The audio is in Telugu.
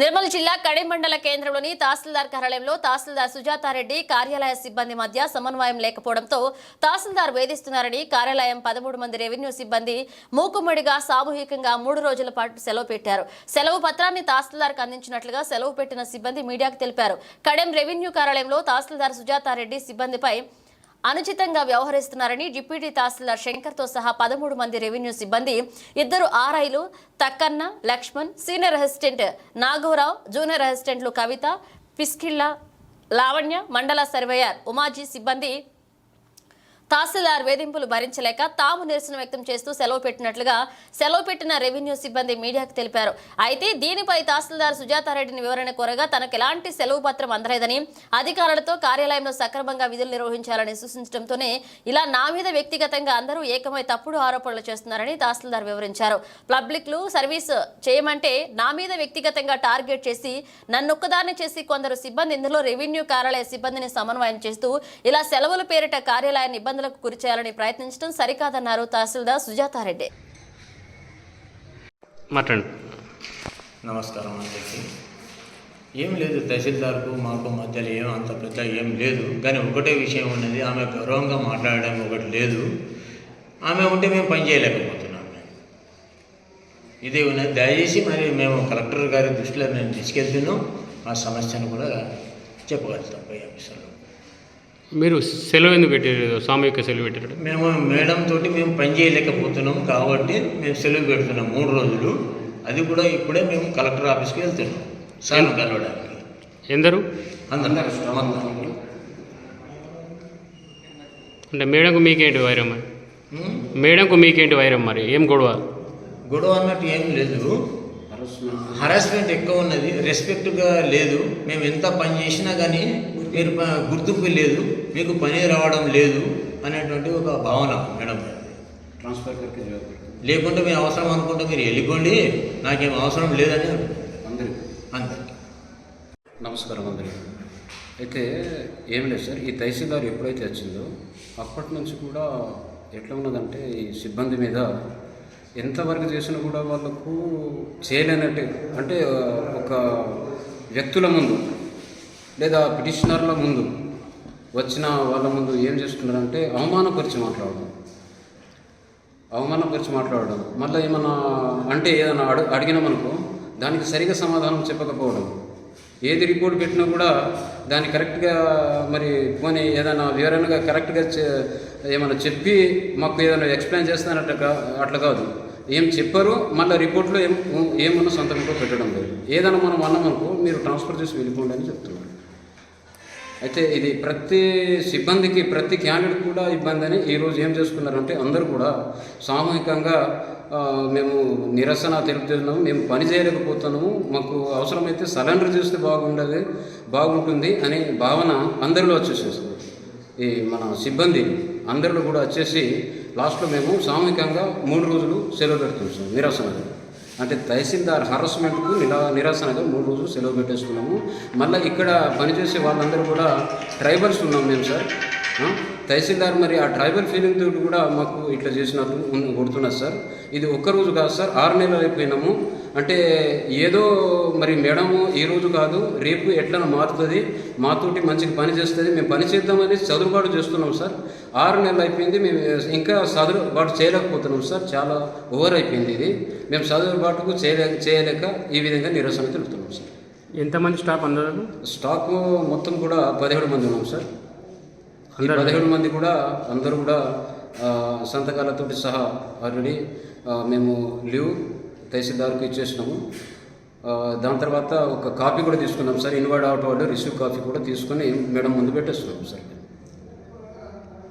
నిర్మల్ జిల్లా కడెం మండల కేంద్రంలోని తహసీల్దార్ కార్యాలయంలో తహసీల్దార్ సుజాతారెడ్డి కార్యాలయ సిబ్బంది మధ్య సమన్వయం లేకపోవడంతో తహసీల్దార్ వేధిస్తున్నారని కార్యాలయం పదమూడు మంది రెవెన్యూ సిబ్బంది మూకుమ్మడిగా సామూహికంగా మూడు రోజుల పాటు సెలవు పెట్టారు. సెలవు పత్రాన్ని తహసీల్దార్కు అందించినట్లుగా సెలవు పెట్టిన సిబ్బంది మీడియాకు తెలిపారు. కడెం రెవెన్యూ కార్యాలయంలో తహసీల్దార్ సుజాతారెడ్డి సిబ్బందిపై అనుచితంగా వ్యవహరిస్తున్నారని డిప్యూటీ తహసీల్దార్ శంకర్తో సహా పదమూడు మంది రెవెన్యూ సిబ్బంది ఇద్దరు ఆర్ఐలు Takkanna Lakshman senior assistant Nagorao junior అసిస్టెంట్లు కవిత పిస్కిళ్ళ లావణ్య మండల సర్వేయర్ ఉమాజీ సిబ్బంది తహసీల్దార్ వేధింపులు భరించలేక తాము నిరసన వ్యక్తం చేస్తూ సెలవు పెట్టినట్లుగా సెలవు పెట్టిన రెవెన్యూ సిబ్బంది మీడియాకు తెలిపారు. అయితే దీనిపై తహసీల్దార్ సుజాతారెడ్డిని వివరణ కోరగా తనకు ఎలాంటి సెలవు పత్రం అందలేదని అధికారులతో కార్యాలయంలో సక్రమంగా విధులు నిర్వహించాలని సూచించడంతోనే ఇలా నా మీద వ్యక్తిగతంగా అందరూ ఏకమై తప్పుడు ఆరోపణలు చేస్తున్నారని తహసీల్దార్ వివరించారు. పబ్లిక్లు సర్వీస్ చేయమంటే నా మీద వ్యక్తిగతంగా టార్గెట్ చేసి నన్నొక్కదాన్ని చేసి కొందరు సిబ్బంది ఇందులో రెవెన్యూ కార్యాలయ సిబ్బందిని సమన్వయం చేస్తూ ఇలా సెలవుల పేరిట కార్యాలయాన్ని ఇబ్బందులకు గురి చేయాలని ప్రయత్నించడం సరికాదన్నారు తహసీల్దార్ సుజాతారెడ్డి. మాట్లాడండి నమస్కారం అందరికీ. ఏం లేదు తహసీల్దార్కు మాకు మధ్యలో ఏం అంత పెద్ద ఏం లేదు. కానీ ఒకటే విషయం ఉన్నది ఆమె గౌరవంగా మాట్లాడడం ఒకటి లేదు. ఆమె ఉంటే మేము పని చేయలేకపోతున్నాం మేము. ఇది ఉన్నది. దయచేసి మరి మేము కలెక్టర్ గారి దృష్టిలో మేము తీసుకెళ్తున్నాం. ఆ సమస్యను కూడా చెప్పగలుగుతాం పై ఆఫీసర్లో మీరు సెలవు ఎందుకు పెట్టారు సామూహిక సెలవు పెట్టారు మేము మేడం తోటి మేము పని చేయలేకపోతున్నాం కాబట్టి మేము సెలవు పెడుతున్నాం మూడు రోజులు. అది కూడా ఇప్పుడే మేము కలెక్టర్ ఆఫీస్కి వెళ్తున్నాం సార్ కలవడానికి. ఎందరు? అందరం. అంటే మేడంకు మీకేంటి వైరం మరి? మేడంకు మీకేంటి వైరం మరి? ఏం గొడవ? గొడవ అన్నట్టు ఏం లేదు. హరాస్మెంట్ ఎక్కువ ఉన్నది. రెస్పెక్ట్గా లేదు. మేము ఎంత పని చేసినా కానీ మీరు గుర్తింపు లేదు మీకు పని రావడం లేదు అనేటువంటి ఒక భావన మేడం. ట్రాన్స్ఫర్ లేకుంటే మీరు అవసరం అనుకుంటే మీరు వెళ్ళిపోండి నాకేం అవసరం లేదని అందరికి. అందరికి. నమస్కారం అందరి అయితే ఏం లేదు సార్ ఈ తహసీల్దార్ ఎప్పుడైతే వచ్చిందో అప్పటి నుంచి కూడా ఎట్లా ఉన్నదంటే ఈ సిబ్బంది మీద ఎంతవరకు చేసినా కూడా వాళ్ళకు చేయలేనట్టే అంటే ఒక వ్యక్తుల ముందు లేదా పిటిషనర్ల ముందు వచ్చిన వాళ్ళ ముందు ఏం చేస్తున్నారంటే అవమానపరిచి మాట్లాడడం. అవమానపరిచి మాట్లాడడం. మళ్ళీ ఏమన్నా అంటే ఏదైనా అడు అడిగినామనుకో దానికి సరిగా సమాధానం చెప్పకపోవడం. ఏది రిపోర్ట్ పెట్టినా కూడా దాన్ని కరెక్ట్గా మరి పోనీ ఏదైనా వివరణగా కరెక్ట్గా ఏమైనా చెప్పి మాకు ఏదైనా ఎక్స్ప్లెయిన్ చేస్తానంట అట్లా కాదు. ఏం చెప్పారు మళ్ళీ రిపోర్ట్లో ఏం ఏమన్నా సొంతంగా పెట్టడం లేదు. ఏదైనా మనం అన్నామనుకో మీరు ట్రాన్స్ఫర్ చేసి వెళ్ళిపోండి అని చెప్తున్నారు. అయితే ఇది ప్రతి సిబ్బందికి ప్రతి క్యాండిడేట్ కూడా ఇబ్బంది అని ఈరోజు ఏం చేసుకున్నారంటే అందరూ కూడా సామూహికంగా మేము నిరసన తెలుపుతున్నాము మేము పని చేయలేకపోతున్నాము మాకు అవసరమైతే సరెండర్ చేస్తే బాగుండదు బాగుంటుంది అనే భావన అందరిలో వచ్చేసేసింది ఈ మన సిబ్బంది అందరిలో కూడా వచ్చేసి లాస్ట్లో మేము సామూహికంగా మూడు రోజులు సెలవు పెడుతున్నాం నిరసన అంటే తహసీల్దార్ హరాస్మెంట్కు నిరా నిరసనగా మూడు రోజులు సెలవు పెట్టేసుకున్నాము. మళ్ళీ ఇక్కడ పనిచేసే వాళ్ళందరూ కూడా ట్రైబల్స్ ఉన్నాం మేము సార్ తహసీల్దార్ మరి ఆ ట్రైబల్ ఫీలింగ్ తోటి కూడా మాకు ఇట్లా చేసినట్టు ఉన్- కొడుతున్నారు సార్ ఇది ఒక్క రోజు కాదు సార్ ఆరు నెలలు అయిపోయినాము. అంటే ఏదో మరి మేడము ఈ రోజు కాదు రేపు ఎట్లా మారుతుంది మాతోటి మంచిగా పని చేస్తుంది మేము పని చేద్దామని చదువుబాటు చేస్తున్నాం సార్. ఆరు నెలలు అయిపోయింది మేము ఇంకా చదువుబాటు చేయలేకపోతున్నాం సార్. చాలా ఓవర్ అయిపోయింది ఇది. మేము చదువుబాటుకు చేయలే చేయలేక ఈ విధంగా నిరసన తెలుపుతున్నాం సార్. ఎంతమంది స్టాఫ్ అందరూ? స్టాక్ మొత్తం కూడా పదిహేడు మంది ఉన్నాం సార్. ఈ పదిహేడు మంది కూడా అందరూ కూడా సంతకాలతోటి సహా ఆల్రెడీ మేము లీవ్ తహసీల్దార్కు ఇచ్చేసినాము. దాని తర్వాత ఒక కాపీ కూడా తీసుకున్నాం సార్. ఇన్వాయిడ్ అవుట్ వాళ్ళు రిసీవ్ కాపీ కూడా తీసుకొని మేడం ముందు పెట్టేస్తున్నాం సార్.